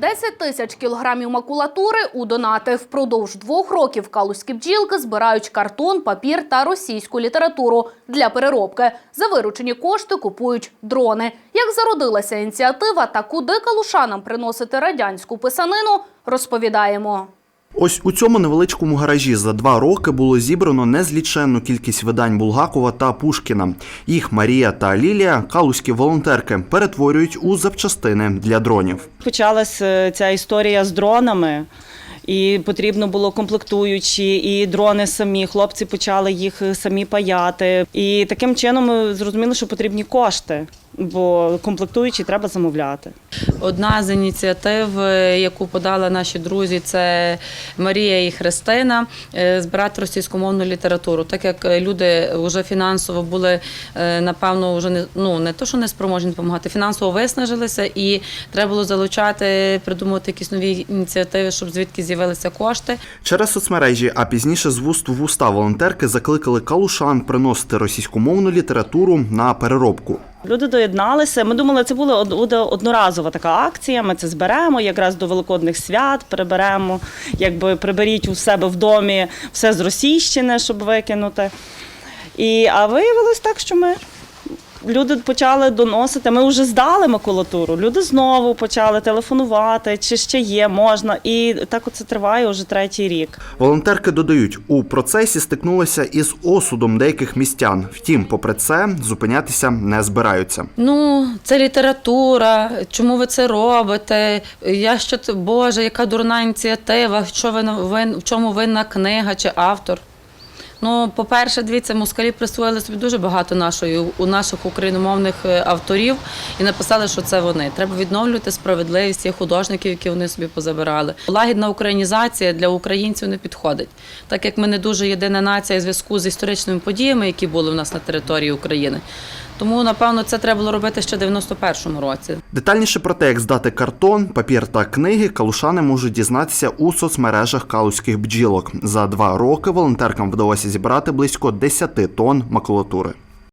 10 тисяч кілограмів макулатури у донати. Впродовж двох років калузькі бджілки збирають картон, папір та російську літературу для переробки. За виручені кошти купують дрони. Як зародилася ініціатива та куди калушанам приносити радянську писанину, розповідаємо. Ось у цьому невеличкому гаражі за два роки було зібрано незліченну кількість видань Булгакова та Пушкіна. Їх Марія та Лілія, калузькі волонтерки, перетворюють у запчастини для дронів. Почалася е, ця історія з дронами. І потрібно було комплектуючі, і дрони самі. Хлопці почали їх самі паяти. І таким чином ми зрозуміли, що потрібні кошти, бо комплектуючі треба замовляти. Одна з ініціатив, е, яку подали наші друзі, це Марія і Христина, е, збирати російськомовну літературу. Так як е, люди вже фінансово були, напевно, вже не ну не то, що не спроможні допомагати, фінансово виснажилися, і треба було залучати, придумувати якісь нові ініціативи, щоб звідки з'явилися кошти. Через соцмережі, а пізніше з вуст в вуста волонтерки закликали калушан приносити російськомовну літературу на переробку. Люди доєдналися. Ми думали, це була одноразова така акція. Ми це зберемо якраз до великодних свят. Приберемо, якби приберіть у себе в домі все з російщини, щоб викинути. І, а виявилось так, що ми. Люди почали доносити. Ми вже здали макулатуру. Люди знову почали телефонувати, чи ще є, можна. І так оце триває вже третій рік. Волонтерки додають, у процесі стикнулися із осудом деяких містян. Втім, попри це, зупинятися не збираються. Ну, це література. Чому ви це робите? Я що Боже, яка дурна ініціатива? Що ви вин, в чому винна книга чи автор? Ну, по-перше, дивіться, москалі присвоїли собі дуже багато нашої у наших україномовних е, авторів і написали, що це вони. Треба відновлювати справедливість тих художників, які вони собі позабирали. Лагідна українізація для українців не підходить, так як ми не дуже єдина нація в зв'язку з історичними подіями, які були в нас на території України. Тому, напевно, це треба було робити ще в 91-му році. Детальніше про те, як здати картон, папір та книги, калушани можуть дізнатися у соцмережах калузьких бджілок. За два роки волонтеркам вдалося зібрати близько 10 тонн макулатури.